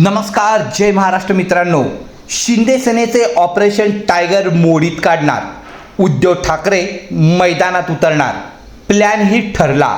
नमस्कार जय महाराष्ट्र मित्रांनो. शिंदे सेनेचे ऑपरेशन टायगर मोडीत काढणार. उद्धव ठाकरे मैदानात उतरणार. प्लॅन ही ठरला.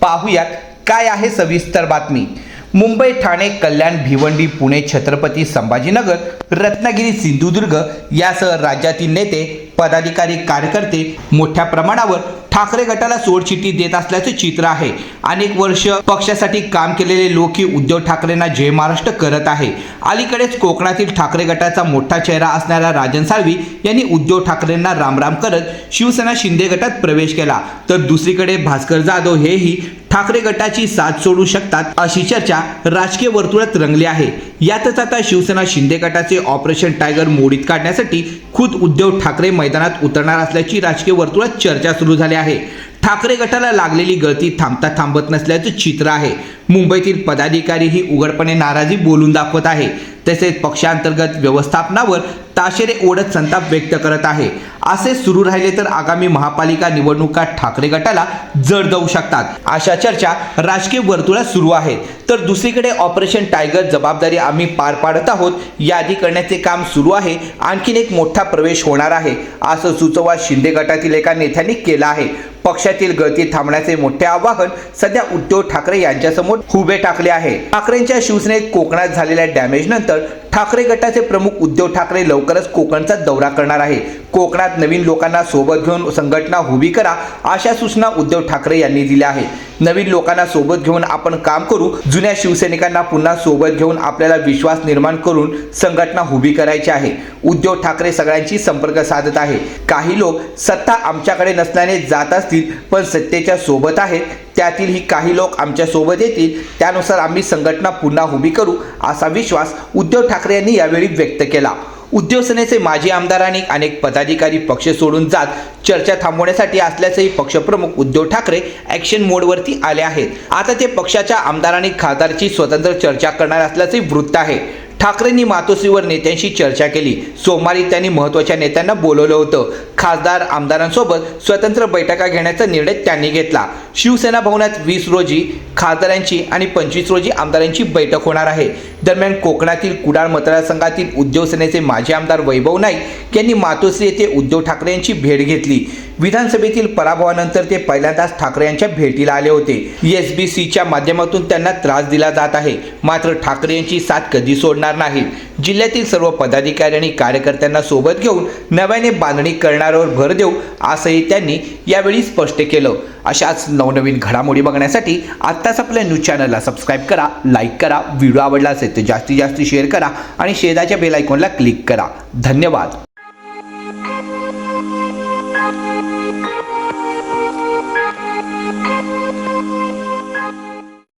पाहूयात काय आहे सविस्तर बातमी. मुंबई ठाणे कल्याण भिवंडी पुणे छत्रपती संभाजीनगर रत्नागिरी सिंधुदुर्ग यासह राज्यातील नेते पदाधिकारी कार्यकर्ते मोठ्या प्रमाणावर ठाकरे गटाला सोडचिठ्ठी देत असल्याचे चित्र आहे. अनेक वर्ष पक्षासाठी काम केलेले लोक ही उद्धव ठाकरेंना जय महाराष्ट्र करत आहे. अलीकडेच कोकणातील ठाकरे गटाचा मोठा चेहरा असणाऱ्या राजन साळवी यांनी उद्धव ठाकरेंना रामराम करत शिवसेना शिंदे गटात प्रवेश केला. तर दुसरीकडे भास्कर जाधव हेही ठाकरे गटाची साथ सोडू शकतात अशी चर्चा राजकीय वर्तुळात रंगली आहे. यातच आता शिवसेना शिंदे गटाचे ऑपरेशन टायगर मोडीत काढण्यासाठी खुद उद्धव ठाकरे मैदानात उतरणार असल्याची राजकीय वर्तुळात चर्चा सुरू झाली आहे. ठाकरे गटाला लागलेली गळती थांबता थांबत नसल्याचं चित्र आहे. मुंबईतील पदाधिकारी ही उघडपणे नाराजी बोलून दाखवत आहे. तसेच पक्षांतर्गत व्यवस्थापनावर ताशेरे ओढत संताप व्यक्त करत आहे. असे सुरू राहिले तर आगामी महापालिका निवडणुका ठाकरे गटाला जड जाऊ शकतात. अशा चर्चा राजकीय वर्तुळात सुरू आहेत. तर दुसरीकडे ऑपरेशन टायगर जबाबदारी आम्ही पार पाडत आहोत. यादी करण्याचे काम सुरू आहे. आणखीन एक मोठा प्रवेश होणार आहे असं सुचवा शिंदे गटातील एका नेत्यांनी केलं आहे. पक्षातील गळती थांबण्याचे मोठे आवाहन सध्या उद्धव ठाकरे यांच्यासमोर उभे टाकले आहे. ठाकरेंच्या शिवसेनेत कोकणात झालेल्या डॅमेज नंतर ठाकरे गटाचे प्रमुख उद्धव ठाकरे लवकरच कोकणचा दौरा करणार आहे. कोकणात नवीन लोकांना सोबत घेऊन संघटना उभी करा अशा सूचना उद्धव ठाकरे यांनी दिल्या आहे नवीन लोकांना सोबत घेऊन आपण काम करू जुन्या शिवसैनिकांना पुन्हा सोबत घेऊन आपल्याला विश्वास निर्माण करून संघटना उभी करायची आहे. उद्धव ठाकरे सगळ्यांशी संपर्क साधत आहे काही लोक सत्ता आमच्याकडे नसल्याने जात असतील पण सत्तेच्या सोबत आहेत. त्यातील ही काही लोक आमच्यासोबत येतील त्यानुसार आम्ही संघटना पुन्हा उभी करू असा विश्वास उद्धव ठाकरे यांनी यावेळी व्यक्त केला. उद्योगसेनेचे माजी आमदार आणि अनेक पदाधिकारी पक्ष सोडून जात चर्चा थांबवण्यासाठी असल्याचेही पक्षप्रमुख उद्धव ठाकरे ॲक्शन मोडवरती आले आहेत. आता ते पक्षाच्या आमदार आणि खासदारची स्वतंत्र चर्चा करणार असल्याचंही वृत्त आहे. ठाकरेंनी मातोश्रीवर नेत्यांशी चर्चा केली. सोमवारी त्यांनी महत्त्वाच्या नेत्यांना बोलवलं होतं. खासदार आमदारांसोबत स्वतंत्र बैठका घेण्याचा निर्णय त्यांनी घेतला. शिवसेना भवनात वीस रोजी खासदारांची आणि पंचवीस रोजी आमदारांची बैठक होणार आहे. दरम्यान कोकणातील कुडाळ मतदारसंघातील उद्धव सेनेचे माजी आमदार वैभव नाईक यांनी मातोश्री येथे उद्धव ठाकरे यांची भेट घेतली. विधानसभेतील पराभवानंतर ते पहिल्यांदाच ठाकरे यांच्या भेटीला आले होते. एस बी सीच्या माध्यमातून त्यांना त्रास दिला जात आहे. मात्र ठाकरे यांची साथ कधी सोडणार नाही. जिल्ह्यातील सर्व पदाधिकारी आणि कार्यकर्त्यांना सोबत घेऊन नव्याने बांधणी करणाऱ्यावर भर देऊ असंही त्यांनी यावेळी स्पष्ट केलं. अशाच नवनवीन घडामोडी बघण्यासाठी आत्ताच आपल्या न्यूज चॅनलला सबस्क्राईब करा लाईक करा व्हिडिओ आवडला असेल तर जास्तीत जास्त शेअर करा आणि शेजाच्या बेल आयकॉनला क्लिक करा. धन्यवाद.